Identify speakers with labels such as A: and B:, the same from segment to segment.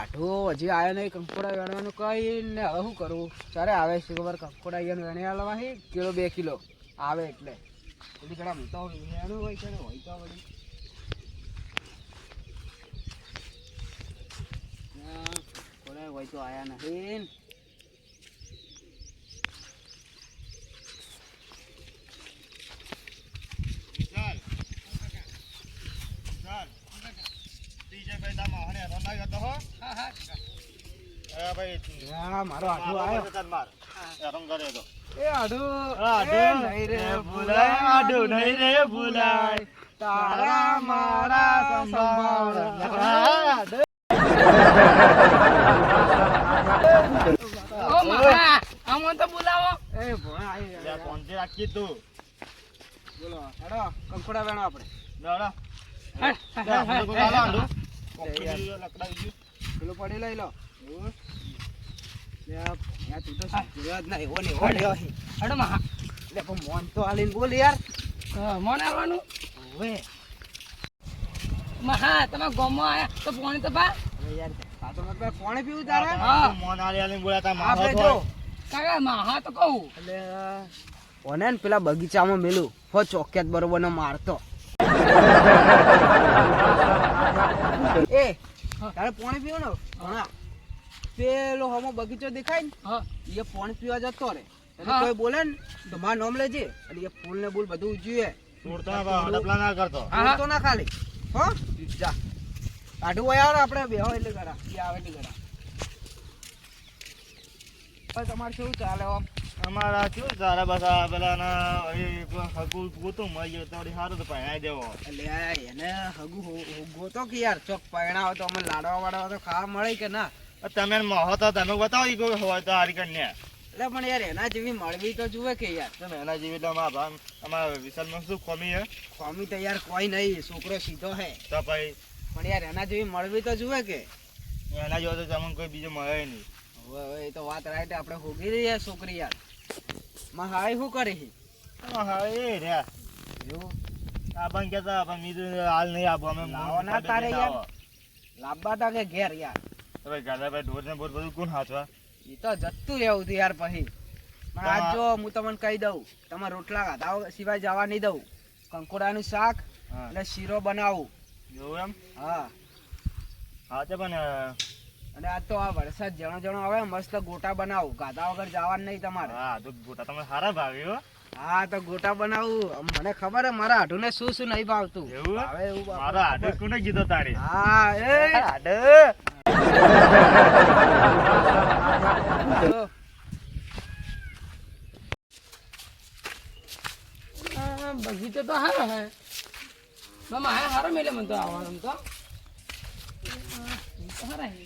A: આઠો હજી આવ્યો નહીં, કંકોડા વેણવાનું કઈ ને હવે શું કરવું? ચારે આવે છે ખબર, કંકોડા અહીંયા વેણી આલવા છે કિલો બે કિલો. આવે એટલે. બધી ઘણા મૂકતા હોય વેણું હોય છે હોય તો બધી હોય તો આયા નહીં ને.
B: ચાલ ચાલ ડીજે ભાઈ તામા હણે રંગાઈ હતો હો એ ભાઈ
A: હા, મારો આઠો આવ્યો
B: એ રંગ કરે તો
A: એ આઢો
B: આઢો
A: એ નહીં રે ભૂલાય આઢો નહીં રે ભૂલાય તારા મારા સંભાળ.
C: ઓ મહા આમાં તો બોલાવો
A: એ ભોળા આઈ
B: ફોનથી રાખી તું
A: બોલો હેડો કંકોડા વેણો આપણે પેલું પડી લઈ લો તું તો સમજ્યો જ નહીં. એવો ને એવો લ્યો અહીં.
C: હડો મહા
A: લે પણ મોન તો હાલીને બોલ યાર
C: મોને આવવાનું
A: હવે
C: મહા તમે ગોમમાં આયા તો પાણી તો પા
A: યાર આ તો મતલબ પાણી પીવું તારે
C: હા.
B: મોન આલી આલી બોલ્યા તા મારો
A: આપણે
B: તો.
C: કાકા મહા તો કહું
A: એટલે કોને ને પેલા બગીચામાં મેલું હો ચોક્યાત બરોબર મારતો એ તારે પાણી પીવું ને ઘણા પેલો હમો બગીચો દેખાય ને એ પાણી પીવા જતો રે. એટલે કોઈ બોલે ને તો માર નામ લેજે. અને એ ફૂલ ને બૂલ બધું જોઈએ
B: તોડતો ના કરતો.
A: ખાલી. હો? જા. કાઢું હોય યાર આપણે બેહો એટલે કરા એ આવે એટલે તમારે કેવું ચાલે આમ
B: અમારા શું સારા બસ આ પેલાના હગું ગોતું મળી ગયો તો સારું તો પહેણાઈ દેવો
A: એટલે એને હગુ ગોતો કે યાર ચોક પરણાવો તો અમે લાડવા વાડવા તો ખાવા મળે કે ના?
B: તમે મહો તો તમે બતાવો ઈ કોઈ હોય તો હારી કરીને.
A: એટલે પણ યાર એના જેવી મળવી તો જુએ કે યાર.
B: તમે એના જેવી તો અમારા ભાન અમારા વિશાલમાં શું ખોમી હે?
A: ખોમી તો યાર કોઈ નહીં છોકરો સીધો હે.
B: તો ભાઈ
A: પણ યાર એના જેવી મળવી તો જુએ કે.
B: એના જેવો તો તમને કોઈ બીજો મળે નહીં.
A: હવે હવે એ તો વાત રાઈટ આપણે હોગી રહી છોકરી યાર. માં હાય શું કરે છે?
B: હાય એ રહ્યા.
A: એવું?
B: આ બંધ કહેતા પણ બીજું હાલ નહીં આપો અમે
A: લાવો ના તારે યાર. લાંબા તા કે ઘેર યાર?
B: તો ભાઈ ગાડા ભાઈ ઢોર ને બોર બધું કોણ હાચવા
A: એ તો જતું રહેવું હતું યાર પછી. પણ આજ જો હું તમને કહી દઉં તમારે રોટલા ખાધા સિવાય જવા નહીં દઉં. કંકોડાનું શાક
B: અને
A: એટલે શીરો બનાવું.
B: એવું એમ?
A: હા.
B: હા તે પણ
A: અને આજ તો આ વરસાદ જણો જણો આવે મસ્ત ગોટા બનાવું. ગાધા વગર જવાનું નહીં તમારે.
B: હા તો ગોટા તમે સારા ભાવ્યો હો.
A: હા તો ગોટા બનાવું. મને ખબર હે મારા હાડુને શું શું નહીં ભાવતું.
B: એવું?
A: હવે એવું
B: મારો આડો કોને કીધો તારે
A: હા એ.
B: આડો
C: બગીચો તો. હારો હે. મામા હા હારો મેલે મને તો આવવાનું તો. તો હારા હે.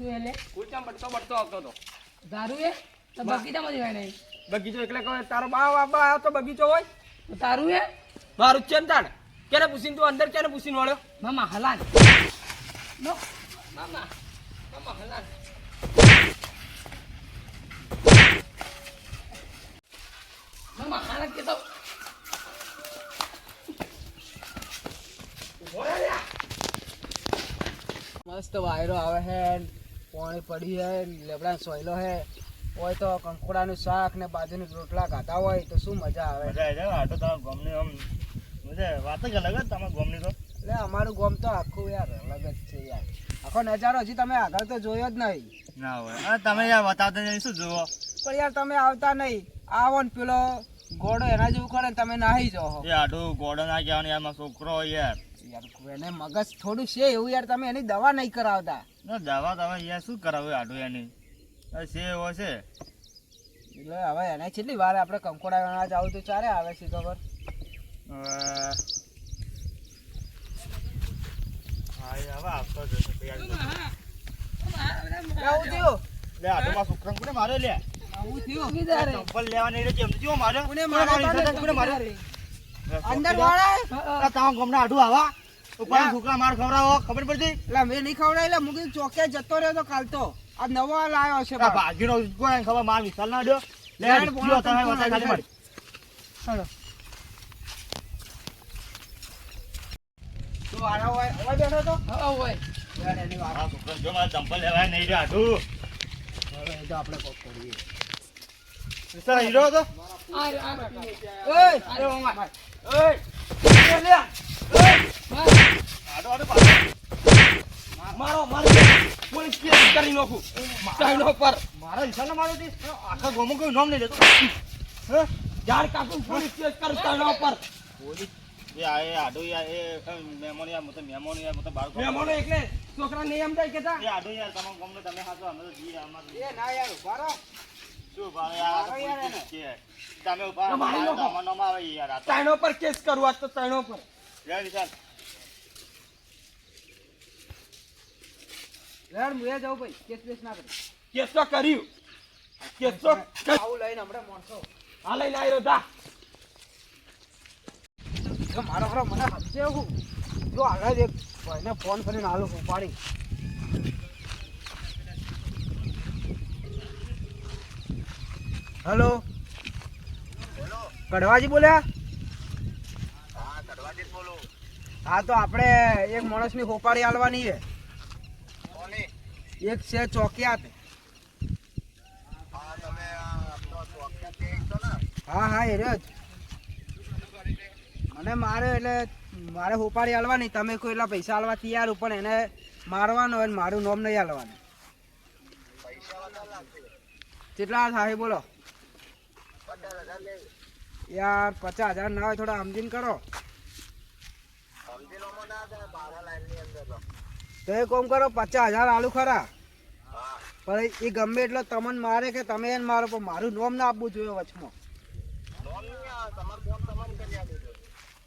C: શું એટલે
A: કૂચામ બટતો બટતો આવતો હતો.
C: દારૂ એ? તો બગીચામાં નહીં.
A: બગીચો એટલે કહે તારો બા બાબા આવ્યો તો બગીચો હોય?
C: તો તારું એ?
A: મારું છે ને તાણ. કેને પૂછીને તું અંદર ક્યારે પૂછીને વળ્યો?
C: મામા હલાન. નો. મામા મામા હલાન. મામા હાલત કે તો
A: મસ્ત વાયરો આવે છે પાણી પડી હે લેબડા સોયલો હે હોય તો કંકોડાનું શાક ને બાજુની રોટલા ખાતા હોય તો શું મજા આવે?
B: મજા આવી આટો તમારા ગમની આમ મજા વાત જ અલગ જ તમારા ગોમની તો.
A: એટલે અમારું ગોમ તો આખું યાર અલગ જ છે યાર. આખો નજારો હજી તમે આગળ તો જોયો જ નહીં.
B: ના હોય. તમે યાર બતાવતા નહીં શું જુઓ
A: પણ યાર તમે આવતા નહીં. આવો ને પેલો ઘોડો એના જેવું કરે તમે નાહી જાઓ.
B: એ આટો ઘોડો ના કહેવાનું યાર છોકરો હોય યાર.
A: યાર એને મગજ થોડું છે એવું યાર તમે એની દવા નહીં કરાવતા.
B: ના દવા દવા યાર શું કરાવે આડો એની? છે એવો છે.
A: એટલે હવે એને કેટલી વાર આપણે કંકોડા વેણવા જાવું તો ચારે આવે છે ખબર?
B: હા હવે આવતો જશે તૈયાર
A: થયું?
B: લે મારે મારા
A: અંદર વાળા
B: તમારા ગામના આઢું આવા. ઉપર છોકરા માર ખવડાવો? ખબર પડતી?
A: એટલે મેં નહીં ખવડાય એટલે મૂકી ચોકે જતો રહ્યો તો કાલ તો. આ નવો લાવ્યો છે.
B: ભાગીનો કોઈ ખબર માર વિશાલ ના દો લે
A: લેણ
B: જીઓ તમે વસાઈ ખાલી મળી.
A: હાલો. તું આના હોય- હોય બેઠો તો?
C: હા હોય.
B: જો મારા ચંપલ લેવાય નહીં રે આઢું.
A: હવે તો આપણે કોક કરીએ.
B: વિશાલ હીરો હતો.
C: મારો મારો પોલીસ કેસ કરી નાખું. ચાઈનો પર
B: મારા વિશાલને માર્યો તે? આખા ગામમાં કોઈ નામ નહીં લેતો. હે?
C: ઝાડ કાપું પોલીસ કેસ કરું ચાઈનો પર
B: પોલીસ એ આ એ આઢો યાર એ મહેમાન યાર તો મહેમાન યાર તો બાર
C: મહેમાનો એકલે છોકરા નહીં એમ જાય કેતા
B: એ આઢો યાર તમામ ગામનો તમે હાચો અમે તો જી અમાર
A: એ ના યાર, ઊભા રહો.
B: શું ભાવે યાર આ તો
A: મારો યાર
B: પોલીસ છે તમે ઊભા
C: તો મારી નાખો.
B: અમાર નામ આવે યાર આ તો
C: ચાઈનો પર કેસ કરું આજ તો ચાઈનો પર
A: લેડ, હું એ ભાઈ. કેસ બેસ ના કરીશ.
C: કેસ તો કર્યું કેસ તો
A: આવું લઈને હમણાં માણસો.
C: આ લઈને આવ્યો
A: મારો ખરો મને હદશે હું. જો આગળ એક ભાઈને ફોન કરીને હાલો ઉપાડી હેલો? કડવાજી બોલ્યા? હા તો આપણે એક માણસની હોપારી આલવાની છે. એક છે ચોકિયાત. હા હા એ જ. મને મારે એટલે મારે હોપારી આલવાની તમે કોઈ એટલા પૈસા આલવા તૈયાર પણ એને મારવાનો હોય મારું નોમ નહીં આલવાનું કેટલા થાય બોલો. યાર, પચાસ હજાર ના હોય થોડા સમજીને કરો. તો એ કોમ કરો, પચાસ હજાર આલુ ખરા. પણ એ ગમે એટલો તમને મારે કે તમે એને મારો, પણ મારું નોમ ના આપવું જોઈએ વચમાં.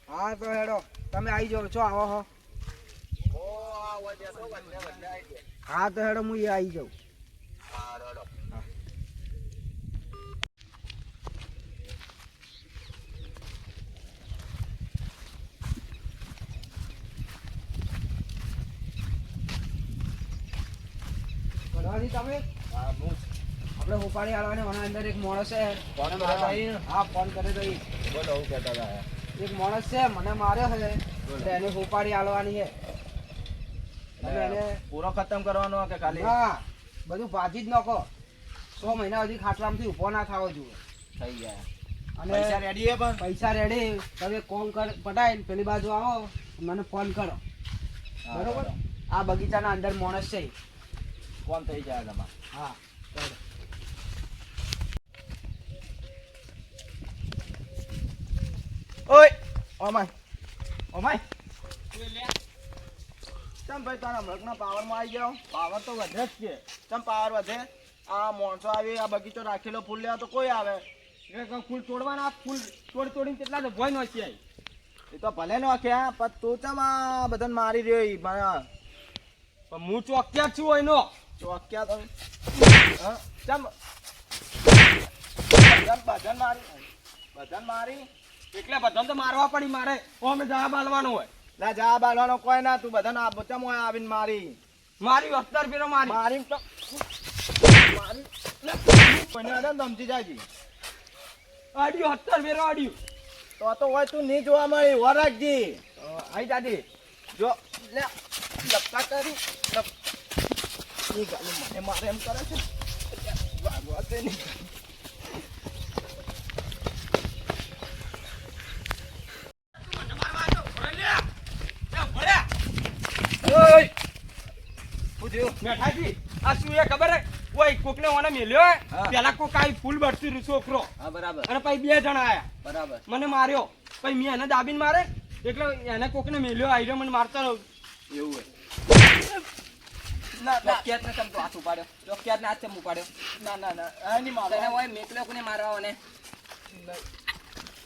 A: હા, તો હેડો, તમે આવી જાઓ, છો આવો હો. હા, તો હેડો, હું એ આવી જાઉં. ભરવાજી તમે? આપણે ઉપાડી આવવાની મને અંદર એક માણસ છે.
B: ફોન
A: હા ફોન કરે તો
B: બોલો હું કહેતા હતા
A: એક માણસ છે મને માર્યો છે. એને ઉપાડી આલવાની છે. એને
B: પૂરો ખતમ કરવાનો કે
A: ના બધું ભાજી જ નાખો. સો મહિના સુધી ખાટલામાંથી ઊભો ના થવો જોઈએ.
B: થઈ ગયા.
A: અને
B: પૈસા રેડી હે પણ?
A: પૈસા રેડી તમે કોમ કર પટાઈ પેલી બાજુ આવો. મને ફોન કરો. બરોબર? આ બગીચાના અંદર માણસ છે.
B: કોણ થઈ જાય તમારે
A: હા.
B: ઓય ઓમાય ઓમાય. ચમ ભાઈ તારા મગના પાવરમાં આવી ગયો? પાવર તો વધે જ છે. ચમ પાવર વધે? આ માણસો આવી આ બગીચો રાખેલો ફૂલ લેવા તો કોઈ આવે?
C: એક ફૂલ તોડવાના ફૂલ તોડી તોડીને કેટલા તો ભોય નોચી આવી.
B: એ તો ભલે નો ક્યાં પણ તું ચમ આ બધાને મારી રહ્યો મારા
C: પણ હું ચોક્યા છું એનો.
B: ચોક્યા તમે હા, ચમ. બધાને મારી બધાને મારી.
C: એટલે બધાને તો મારવા પડી મારે. અમે જા બાલવાનું હોય.
B: ના જા બાલવાનો કોઈ ના, તું બધાને આ બચમ હોય આવીને મારી.
C: મારી વસ્તર ફેરો મારી.
B: મારી તો મારી કોઈને ને ધમકી જાય છે.
C: અડ્યું અત્તર ફેરો અડ્યું.
B: તો તો હોય તું નહીં જોવા મળી. વરાગજી
C: આઈ દાદી
B: જો, લે લપતા કરી એ ગાલી મને મારે એમ કરે છે વાગવા દે નહીં.
C: મેઠાજી આ શું એ ખબર હે. કોઈ કોકને મને મેલ્યો પેલા કોક આઈ ફૂલ ભરતી છોકરો.
B: બરાબર.
C: અને પછી બે જણા આયા.
B: બરાબર.
C: મને માર્યો. પછી મેં એને દાબીને મારે. એટલે એને કોકને મેલ્યો. આયરો મને મારતો
B: એવું
C: ના ના.
D: કેમ તું હાથ ઉપાડ્યો. ચોકિયાત ને હાથ કેમ ઉપાડ્યો.
B: ના ના ના. આ નહીં મારો
D: તને ઓય કોને મારવા મને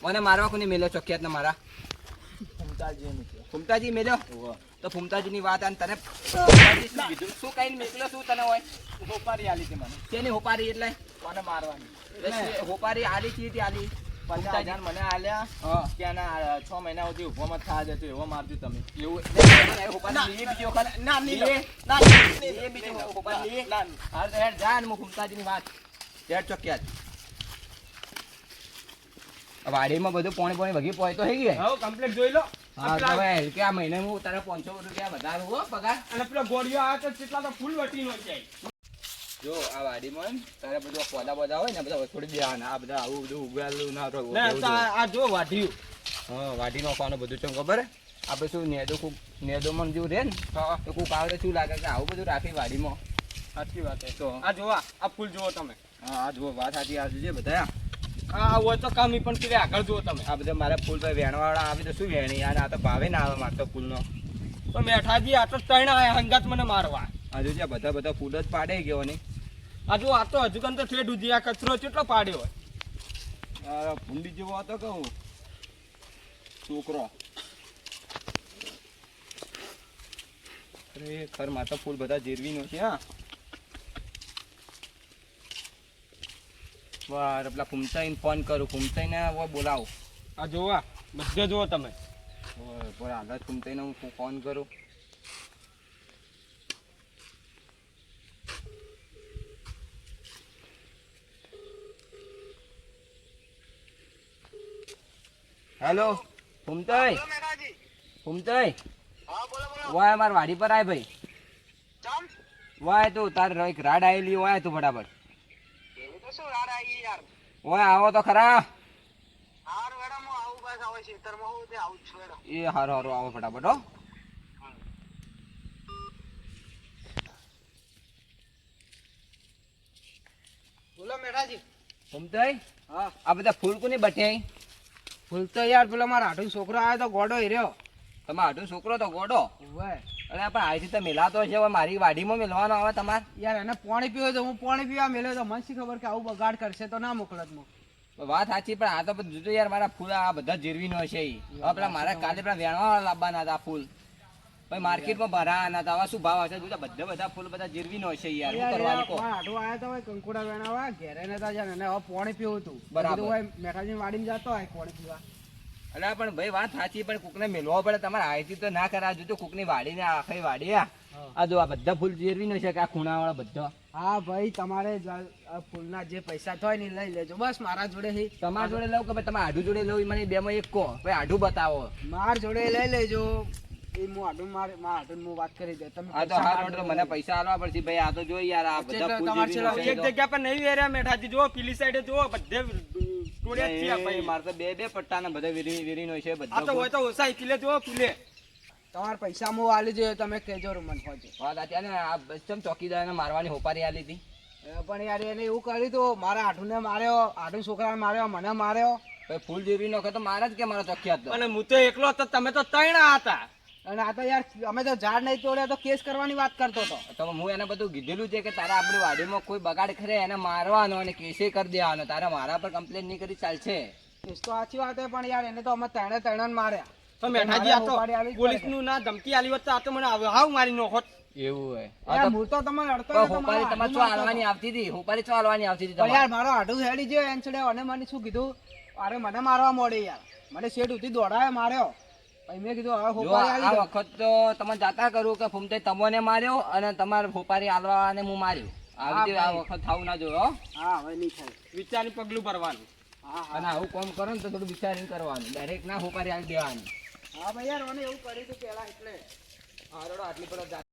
D: મને મારવા કોને મેલ્યો ચોકિયાત ને મારા?
B: ફૂમતાજી છે.
D: ફૂમતાજી મેલ્યો તો ફૂમતાજી ની વાત અને તને કીધું. શું કઈ મેકલો શું તને હોય?
B: હોપારી આલી હતી મને.
D: તેની હોપારી એટલે?
B: મને મારવાની.
D: હોપારી આલી ચી હતી આલી?
B: પચાસ હજાર મને આલ્યા. છ મહિના સુધી મત થવા એવો મારજો તમે.
D: એવું? વાડીમાં બધું પોણી પોણી ભગી પોય તો થઈ ગઈ
C: કમ્પ્લીટ જોઈ લો.
D: આ મહિને હું તારે પાંચસો રૂપિયા વધારું પગાર.
C: અને પેલો ગોળીઓ આવે તો કેટલા તો ફૂલ વટી નો જાય.
D: જો આ વાડીમાં તારે બધું પોદા બોદા હોય ને બધા થોડી દેવાના આ બધા આવું બધું ઉગાડેલું ના તો
C: આ જો વાઢ્યું
D: હા વાટી નાખવાનું બધું ચમ ખબર? આપણે શું નેદો કુક મન જેવું રહે ને તો કુક આવે તો શું લાગે કે આવું બધું રાખી વાડીમાં?
C: સાચી વાત છે.
D: તો?
C: આ જોવા આ ફૂલ જુઓ તમે.
D: હા આ જુઓ વાત સાચી આ છે બધા.
C: આ હોય તો કામી પણ પેલી આગળ જુઓ તમે.
D: આ બધા મારા ફૂલ ભાઈ વેણવાળા આવે તો શું વેણી? આ તો ભાવે ના આવે મારતો ફૂલનો.
C: તો મેઠાજી આ તો ત્રણ આયા હંગાત મને મારવા.
D: આ જ્યાં બધા બધા ફૂલ જ પાડે ગયો ને.
C: આ જો આ તો હજુ કંતો થેડ ઉધી આ કચરો કેટલો પાડ્યો હોય?
D: આ ભૂંડી જેવો હતો કહું છોકરો. અરે ખર માર તો ફૂલ બધા જીરવીનો છે હા. વાર પેલા ફૂમતાઈને ફોન કરું. ફૂમતાઈને બોલાવો.
C: આ જોવા બધે જુઓ તમે.
D: બરાબર ફૂમતાઈને હું ફોન કરું. હેલો ફૂમતાઈ. ફૂમતાઈ. વાય અમાર વાડી પર આય ભાઈ. વાય તું તાર એક રાડ આવેલી વાય તું ફટાફટ. ઓય આવો તો ખરા. એ હારો હારો આવો ફટાફટ હો.
A: બોલો મેઠાજી
D: ફૂમતાઈ
A: હા.
D: આ બધા ફૂલ કોની
A: ફૂલ તો યાર પેલો મારા આઠું છોકરો આવ્યો તો ગોડો હીર્યો
D: તમે આટલું છોકરો તો ગોડો?
A: ઉવે.
D: અને પણ આજથી તો મેલાતો છે હવે મારી વાડીમાં મેલવાનો આવે તમારે?
A: યાર એને પાણી પીવો તો હું પાણી પીવા મેલ્યો તો મને ખબર કે આવું બગાડ કરશે તો ના મોકલત હું.
D: વાત સાચી પણ આ તો જોજો યાર મારા ફૂલ આ બધા જીરવીનો છે એ પેલા મારા કાલે પેલા વેણવા લાવવાના હતા ફૂલ. ભાઈ માર્કેટમાં ભરાવાના હતા હવે શું ભાવ હશે? જોજો બધા બધા ફૂલ બધા જીરવી નો છે યાર શું કરવાનું
A: કો
D: કહો
A: આયા તો કંકુડા વેણાવા ઘેરે નતા જાય ને હવે પોણી પીવું હતું
D: બરાબર.
A: મેઠાજી વાડીમાં જતો હોય પોણી પીવા.
D: અલા પણ ભાઈ વાત સાચી પણ કુકને મેલવો પડે તમારે આયથી તો ના કરા જોજો કુકની વાડીને આખી વાડી આ જો આ બધા ફૂલ જીરવી નો છે કે આ ખૂણાવાળા બધા?
A: હા ભાઈ તમારે ફૂલના જે પૈસા થાય ને લઈ લેજો. બસ મારા જોડે હી.
D: તમારા જોડે લઉં કે ભાઈ તમે આઢું જોડે લઉં? મને બેમાં એક કહો. ભાઈ આઢું બતાવો.
A: માર જોડે લઈ લેજો. એ હું આડું માર માર હું વાત કરી દે. તમે
D: આ તો
A: પૈસા
D: હાર
A: મારા
D: મને પૈસા આલવા પડશે. ભાઈ આ તો જો યાર આ બધા
A: તમારે
D: જીરવી નો
A: છેલ્લા
D: છે
C: એક જગ્યા પર નહીં વેર્યા મેઠાજી જુઓ પેલી સાઈડે જુઓ બધે ટોળિયા છે ભાઈ.
D: મારે તો બે બે પટ્ટાના બધા વીરી વીરીનો છે
C: આ તો હોય તો ઓછા કિલે જુઓ કિલે
A: તમારા પૈસા મો આલી જોઈએ તમે કેજો રૂમન ચોકીદાર
D: વાત. આ ચોકીદારને મારવાની હોપારી આલી હતી?
A: પણ યાર એને એવું કર્યું તું મારા આઠુને માર્યો આઠું છોકરાને માર્યો મને માર્યો.
D: ફૂલ જેવી નો તો મારા જ કે મારા ચોખ્યા તો?
C: અને હું તો એકલો હતો તમે તો ત્રણ હતા.
A: અને આ તો યાર અમે તો ઝાડ નહીં તોડ્યા તો કેસ કરવાની વાત કરતો હતો.
D: તો હું એને બધું કીધેલું છે કે તારા આપણી વાડીમાં કોઈ બગાડ કરે એને મારવાનો અને કેસે કરી દેવાનો. તારે મારા પર કમ્પ્લેન નહીં કરી ચાલશે.
A: કેસ તો સાચી વાત છે પણ યાર એને તો અમે ત્રણે ત્રણ માર્યા.
C: તો મેઠાજી આ તો
A: પોલીસનું
C: ના ધમકી આલી હોત તો આ તો મને હાવ મારી નોખોત
D: એવું હે
A: આ હું તો તમને અડતો
D: હોપારી
A: મારો
D: તમારે
A: આઢું
D: હાલવાની આવતી હતી? હોપારી શું હાલવાની આવતી હતી
A: યાર મારો આઢું હેડી ગયો એનસડે અને મને શું કીધું? અરે મને મારવા મોડે યાર. મને શેઠ ઉતી દોડાવે માર્યો. મેં કીધું હોપારી
D: આ વખત તો તમે જાતા કરું કે ફૂમતે તમને માર્યો અને તમારે હોપારી આલવાને હું માર્યો. આવી રીતે આ વખત થવું ના જોયો હો.
A: હા હવે નહીં થાય.
C: વિચારી પગલું ભરવાનું.
D: અને આવું કામ કરો ને તો થોડું વિચારીને કરવાનું. ડાયરેક્ટ ના હોપારી આવી દેવાની.
A: હા ભાઈ યાર મને એવું કર્યું હતું પેલા એટલે.
D: હા આટલી પર જ